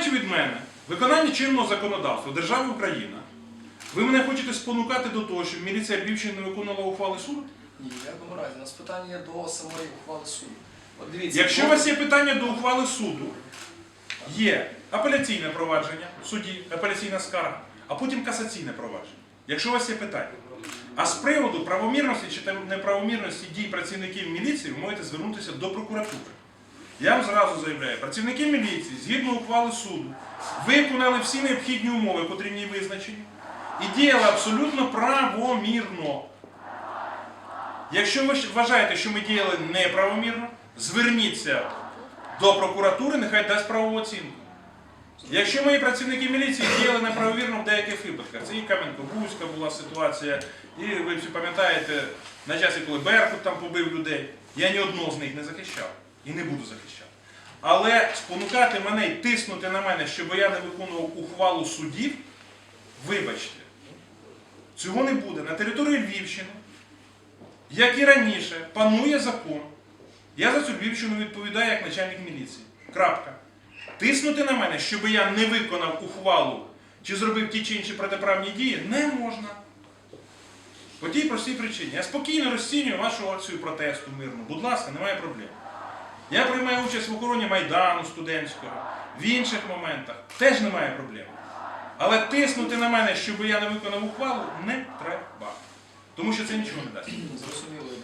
Вимагаючи від мене виконання чинного законодавства держави Україна, ви мене хочете спонукати до того, щоб міліція Львівщини не виконувала ухвали суду? Ні, в якому разі. У нас питання є до самої ухвали суду. От дивіться, Якщо у вас є питання до ухвали суду, є апеляційне провадження в суді, апеляційна скарга, а потім касаційне провадження. Якщо у вас є питання. А з приводу правомірності чи неправомірності дій працівників міліції, ви можете звернутися до прокуратури. Я вам зразу заявляю, працівники міліції, згідно ухвали суду, виконали всі необхідні умови, ній визначені, і діяли абсолютно правомірно. Якщо ви вважаєте, що ми діяли неправомірно, зверніться до прокуратури, нехай дасть правову оцінку. Якщо мої працівники міліції діяли неправомірно в деяких випадках, це і Кам'янко-Бузька була ситуація, і ви всі пам'ятаєте, на часі, коли Беркут там побив людей, я ні одного з них не захищав і не буду захищати. Але спонукати мене і тиснути на мене, щоб я не виконував ухвалу судів, вибачте, цього не буде. На території Львівщини як і раніше, панує закон. Я за цю Львівщину відповідаю як начальник міліції. Крапка. Тиснути на мене, щоб я не виконав ухвалу чи зробив ті чи інші протиправні дії, не можна. По тій простій причині. Я спокійно розцінюю вашу акцію протесту мирну. Будь ласка, немає проблем. Я приймаю участь в охороні Майдану студентського, в інших моментах. Теж немає проблем. Але тиснути на мене, щоб я не виконав ухвалу, не треба. Тому що це нічого не дасть. Зрозуміло.